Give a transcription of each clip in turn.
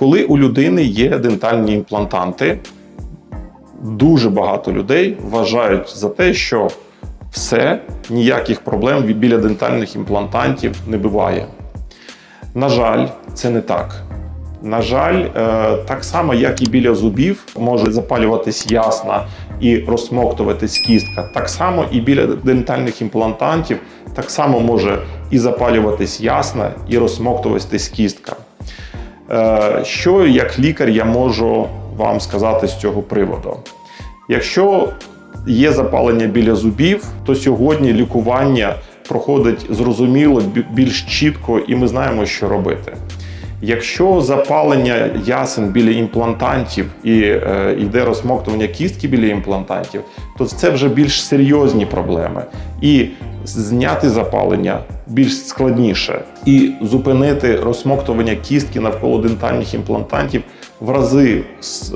Коли у людини є дентальні імплантанти, дуже багато людей вважають за те, що все, ніяких проблем біля дентальних імплантантів не буває. На жаль, це не так. На жаль, е, так само, як і біля зубів, може запалюватись ясна і розсмоктуватись кістка. Так само і біля дентальних імплантантів так само може і запалюватись ясна, і розсмоктуватись кістка. Е, Що як лікар я можу вам сказати з цього приводу? Якщо є запалення біля зубів, то сьогодні лікування проходить зрозуміло, більш чітко, і ми знаємо, що робити. Якщо запалення ясен біля імплантантів і е, йде розсмоктування кістки біля імплантантів, то це вже більш серйозні проблеми. І зняти запалення більш складніше, і зупинити розсмоктування кістки навколо дентальних імплантантів в рази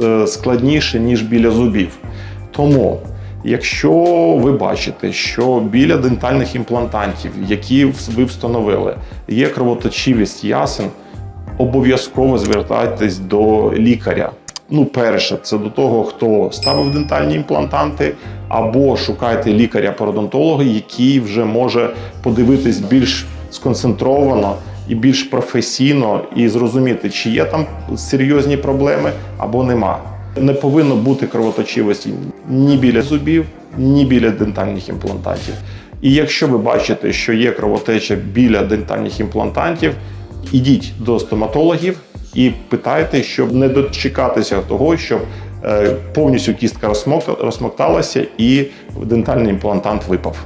е, складніше, ніж біля зубів. Тому, якщо ви бачите, що біля дентальних імплантантів, які ви встановили, є кровоточивість ясен, обов'язково звертайтесь до лікаря. Ну, перше, це до того, хто ставив дентальні імплантанти, або шукайте лікаря-пародонтолога, який вже може подивитись більш сконцентровано і більш професійно і зрозуміти, чи є там серйозні проблеми або нема. Не повинно бути кровоточивості ні біля зубів, ні біля дентальних імплантантів. І якщо ви бачите, що є кровотеча біля дентальних імплантантів, ідіть до стоматологів і питайте, щоб не дочекатися того, щоб е, повністю кістка розсмокталася і дентальний імплантант випав.